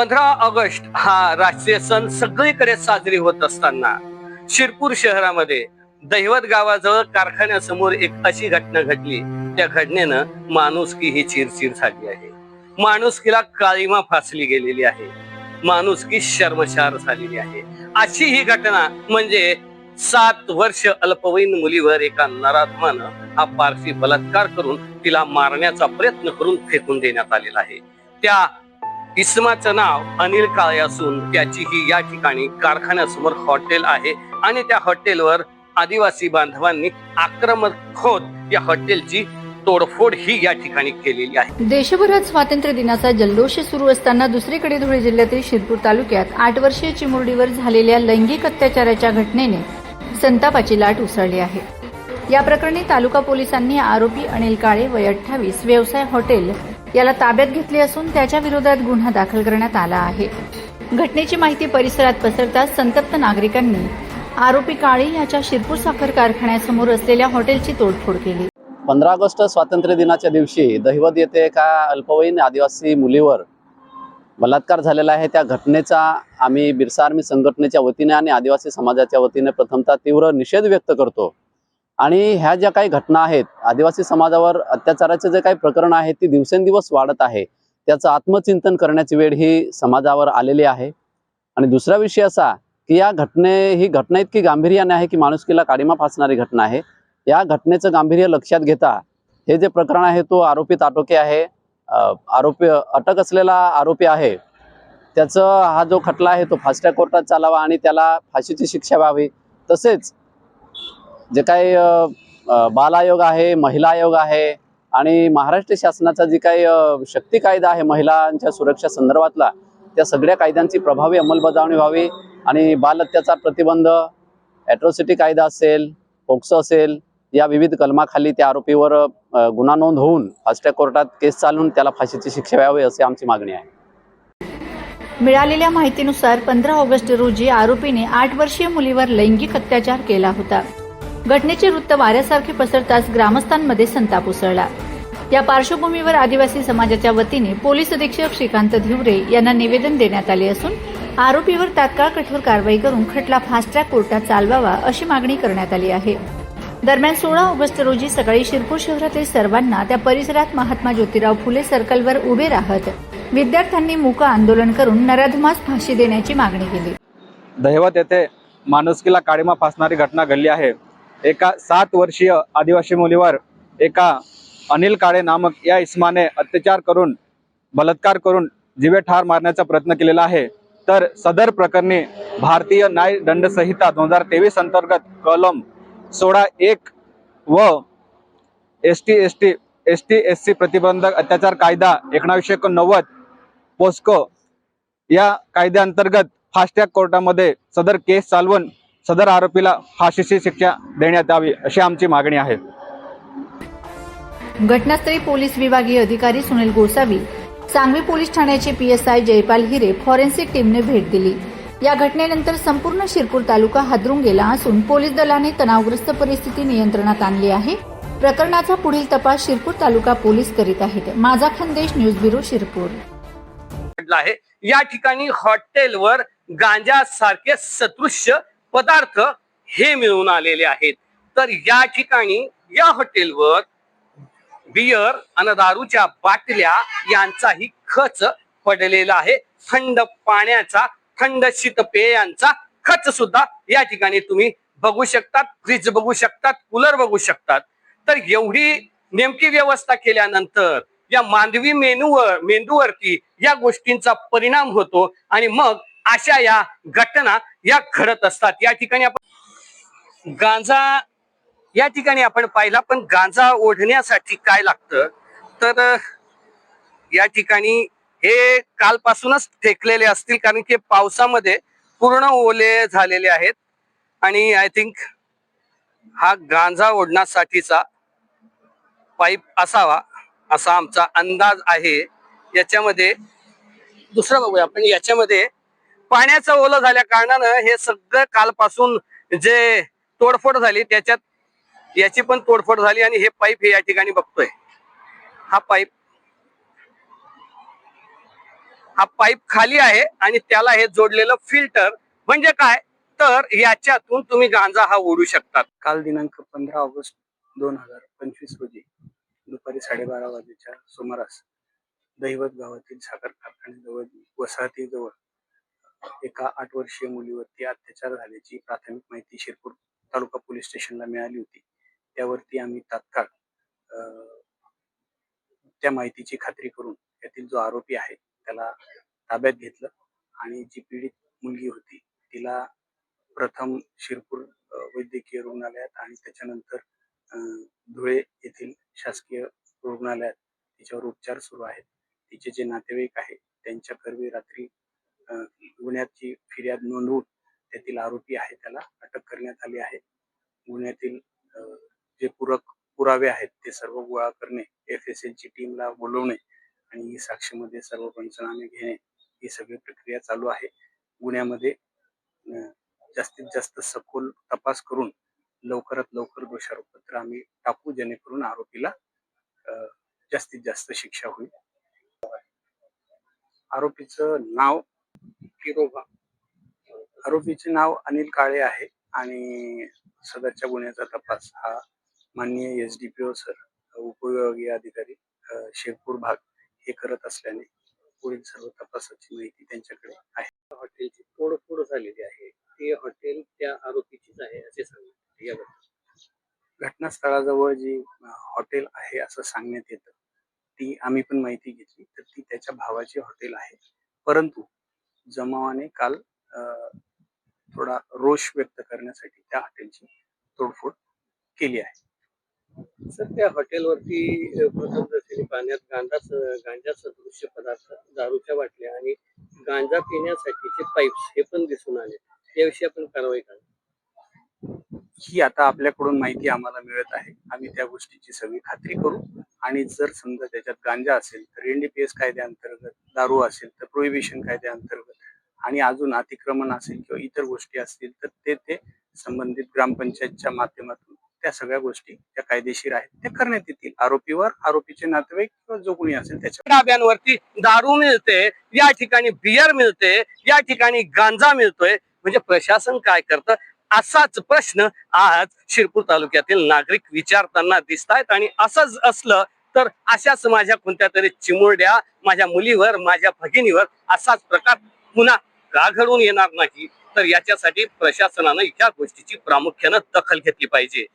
पंधरा ऑगस्ट हा राष्ट्रीय सण सगळीकडे साजरी होत असताना शिरपूर शहरामध्ये दैवत गावाजवळ कारखान्यासमोर एक अशी घटना घडली. त्या घटनेनं माणुसकी ही चिरचिर झाली आहे. माणुसकीला काळीमा फासली गेलेली आहे. माणुसकी शर्मशार झालेली आहे. अशी ही घटना म्हणजे सात वर्ष अल्पवयीन मुलीवर एका नराधमानं हा पारसी बलात्कार करून तिला मारण्याचा प्रयत्न करून फेकून देण्यात आलेला आहे. त्या इसमाचं नाव अनिल काळे असून त्याची ही या ठिकाणी कारखान्यासमोर हॉटेल आहे आणि त्या हॉटेलवर आदिवासी बांधवांनी आक्रमक होत या हॉटेलची तोडफोड ही या ठिकाणी केलेली आहे. देशभरात स्वातंत्र्य दिनाचा जल्लोष सुरू असताना दुसरीकडे धुळे जिल्ह्यातील शिरपूर तालुक्यात आठ वर्षीय चिमुरडीवर झालेल्या लैंगिक अत्याचाराच्या घटनेने संतापाची लाट उसळली आहे. या प्रकरणी तालुका पोलिसांनी आरोपी अनिल काळे वय अठ्ठावीस व्यवसाय हॉटेल याला ताब्यात घेतले असून त्याच्या विरोधात गुन्हा दाखल करण्यात आला आहे. घटनेची माहिती परिसरात पसरताच संतप्त नागरिकांनी आरोपी काळी याच्या शिरपूर साखर कारखान्यासमोर असलेल्या हॉटेलची तोडफोड केली. पंधरा ऑगस्ट स्वातंत्र्य दिनाच्या दिवशी दहिवत येथे एका अल्पवयीन आदिवासी मुलीवर बलात्कार झालेला आहे. त्या घटनेचा आम्ही बिरसा आर्मी संघटनेच्या वतीने आणि आदिवासी समाजाच्या वतीने प्रथमतः तीव्र निषेध व्यक्त करतो. आणि ह्या ज्या काही घटना आहेत आदिवासी समाजावर अत्याचाराचे जे काही प्रकरण आहे ती दिवसेंदिवस वाढत आहे. त्याचं आत्मचिंतन करण्याची वेळ ही समाजावर आलेली आहे. आणि दुसरा विषय असा की या घटने ही घटना इतकी गांभीर्याने आहे की माणुसकीला काडीमा फासणारी घटना आहे. या घटनेचं गांभीर्य लक्षात घेता हे जे प्रकरण आहे तो आरोपित आटोके आहे. आरोपी अटक असलेला आरोपी आहे. त्याचं हा जो खटला आहे तो फास्ट्रॅक कोर्टात चालावा आणि त्याला फाशीची शिक्षा व्हावी. तसेच जे काही बाल आयोग आहे महिला आयोग आहे आणि महाराष्ट्र शासनाचा जी काही शक्ती कायदा आहे महिलांच्या सुरक्षा संदर्भातला त्या सगळ्या कायद्यांची प्रभावी अंमलबजावणी व्हावी आणि बाल अत्याचार प्रतिबंध ॲट्रॉसिटी कायदा असेल पोक्सो असेल या विविध कलमाखाली त्या आरोपीवर गुन्हा नोंद होऊन फास्ट्रॅक कोर्टात केस चालून त्याला फाशीची शिक्षा व्हावी अशी आमची मागणी आहे. मिळालेल्या माहितीनुसार पंधरा ऑगस्ट रोजी आरोपीने आठ वर्षीय मुलीवर लैंगिक अत्याचार केला होता. घटनेचे वृत्त वाऱ्यासारखे पसरताच ग्रामस्थांमध्ये संताप उसळला. या पार्श्वभूमीवर आदिवासी समाजाच्या वतीने पोलीस अधीक्षक श्रीकांत धिवरे यांना निवेदन देण्यात आले असून आरोपीवर तात्काळ कठोर कारवाई करून खटला फास्ट ट्रॅक कोर्टात चालवावा अशी मागणी करण्यात आली आहे. दरम्यान सोळा ऑगस्ट रोजी सकाळी शिरपूर शहरातील सर्वांना त्या परिसरात महात्मा ज्योतिराव फुले सर्कलवर उभे राहत विद्यार्थ्यांनी मूक आंदोलन करून नराधमास फाशी देण्याची मागणी केली. दहिवत येथे माणुसकीला काळीमा फासणारी घटना घडली आहे. एका सात वर्षीय आदिवासी मुलीवर एका अनिल काळे नामक या इस्माने अत्याचार करून बलात्कार करून जिवे ठार मारण्याचा प्रयत्न केलेला आहे. तर सदर प्रकरणी भारतीय न्याय दंड संहिता दोन हजार तेवीस अंतर्गत कलम सोळा एक व S T S T S T S C प्रतिबंधक अत्याचार कायदा एकोणावीसशे एकोणनव्वद पोस्को या कायद्याअंतर्गत फास्टॅग कोर्टामध्ये सदर केस चालवून सदर आरोपीला फाशीची शिक्षा देण्यात यावी अशी आमची मागणी आहे. घटनास्थळी पोलीस विभागीय अधिकारी सुनील गोसावी सांगवी पोलीस ठाण्याचे पीएसआय जयपाल हिरे फॉरेन्सिक टीमने भेट दिली. या घटनेनंतर संपूर्ण शिरपूर तालुका हादरून गेला असून पोलीस दलाने तणावग्रस्त परिस्थिती नियंत्रणात आणली आहे. प्रकरणाचा पुढील तपास शिरपूर तालुका पोलीस करीत आहेत. माझा खानदेश न्यूज ब्युरो शिरपूर. आहे. या ठिकाणी हॉटेलवर गांजा सारखे सदृश्य पदार्थ हे मिळून आलेले आहेत. तर या ठिकाणी या हॉटेलवर बियर आणि दारूच्या बाटल्या यांचाही खच पडलेला आहे. थंड पाण्याचा थंड शीतपेयांचा खच सुद्धा या ठिकाणी तुम्ही बघू शकतात फ्रीज बघू शकतात कूलर बघू शकतात. तर एवढी नेमकी व्यवस्था केल्यानंतर या मानवी मेनूवर मेंदूवरती या गोष्टींचा परिणाम होतो आणि मग अशा या घटना या घडत असतात. या ठिकाणी आपण गांजा या ठिकाणी आपण पाहिला पण गांजा ओढण्यासाठी काय लागतं? तर या ठिकाणी हे कालपासूनच फेकलेले असतील कारण की पावसामध्ये पूर्ण ओले झालेले आहेत. आणि आय थिंक हा गांजा ओढण्यासाठीचा पाईप असावा असा आमचा अंदाज आहे. याच्यामध्ये दुसरं बघूया आपण याच्यामध्ये पाण्याचं ओलं झाल्या कारणानं हे सगळं कालपासून जे तोडफोड झाली त्याच्यात याची पण तोडफोड झाली आणि हे पाईप हे या ठिकाणी बघतोय. हा पाईप हा पाईप खाली आहे आणि त्याला हे जोडलेलं फिल्टर म्हणजे काय? तर याच्यातून तुम्ही गांजा हा ओढू शकतात. काल दिनांक पंधरा ऑगस्ट दोन हजार पंचवीस रोजी दुपारी साडेबारा वाजेच्या सुमारास दैवत गावातील साखर कारखान्याजवळ वसाहतीजवळ एका आठ वर्षीय मुलीवरती अत्याचार झाल्याची प्राथमिक माहिती शिरपूर तालुका पोलीस स्टेशनला मिळाली होती. त्यावरती आम्ही तात्काळ त्या माहितीची खात्री करून त्यातील जो आरोपी आहे त्याला ताब्यात घेतलं आणि जी पीडित मुलगी होती तिला प्रथम शिरपूर वैद्यकीय रुग्णालयात आणि त्याच्यानंतर धुळे येथील शासकीय रुग्णालयात तिच्यावर उपचार सुरू आहेत. तिचे जे नातेवाईक आहेत त्यांच्या कर्वी रात्री गुन्ह्याची फिर्याद नोंदवून त्यातील आरोपी आहे त्याला अटक करण्यात आली आहे. गुन्ह्यातील जे पूरक पुरावे आहेत ते सर्व गोळा करणे एफ एस एलची टीमला बोलवणे आणि ही साक्षीमध्ये सर्व पंचनामे घेणे ही सगळी प्रक्रिया चालू आहे. गुन्ह्यामध्ये जास्तीत जास्त सखोल तपास करून लवकरात लवकर दोषारोपत्र आम्ही टाकू जेणेकरून आरोपीला जास्तीत जास्त शिक्षा होईल. आरोपीचं नाव फिरोबा आरोपीचे नाव अनिल काळे आहे आणि सदरच्या गुन्ह्याचा तपास हा माननीय S D P O sir उपविभागीय अधिकारी शिरपूर भाग हे करत असल्याने पुढील सर्व तपासाची माहिती त्यांच्याकडे आहे. हॉटेलची तोडफोड झालेली आहे. ते हॉटेल त्या आरोपीचीच आहे असे सांगितले याबद्दल घटनास्थळाजवळ जी हॉटेल आहे असं सांगण्यात येतं ती आम्ही पण माहिती घेतली तर ती त्याच्या भावाची हॉटेल आहे. परंतु जमावाने काल थोडा रोष व्यक्त करण्यासाठी त्या हॉटेलची तोडफोड केली आहे. सर त्या हॉटेलवरती प्रथम दर्शनी पाण्यात गांजा गांजा सदृश्य पदार्थ दारूच्या बाटल्या आणि गांजा पिण्यासाठीचे पाईप्स हे पण दिसून आले. त्याविषयी आपण कारवाई करा. ही आता आपल्याकडून माहिती आम्हाला मिळत आहे. आम्ही त्या गोष्टीची सगळी खात्री करू. आणि जर समजा त्याच्यात गांजा असेल तर एनडीपीएस कायद्याअंतर्गत दारू असेल तर प्रोहिबिशन कायद्याअंतर्गत आणि अजून अतिक्रमण असेल किंवा इतर गोष्टी असतील तर ते ते संबंधित ग्रामपंचायतच्या माध्यमातून त्या सगळ्या गोष्टी त्या कायदेशीर आहेत त्या करण्यात येतील. आरोपीवर आरोपीचे नातेवाईक किंवा जो कोणी असेल त्याच्या डाब्यांवरती दारू मिळते या ठिकाणी बियर मिळते या ठिकाणी गांजा मिळतोय. म्हणजे प्रशासन काय करतं? असाच प्रश्न आज शिरपूर तालुक्यातील नागरिक विचारताना दिसतायत आणि असंच असलं तर अशाच माझ्या कोणत्या तरी चिमुरड्या माझ्या मुलीवर माझ्या भगिनीवर असाच प्रकार पुन्हा का घडून येणार नाही तर याच्यासाठी प्रशासनानं या गोष्टीची प्रामुख्यानं दखल घेतली पाहिजे.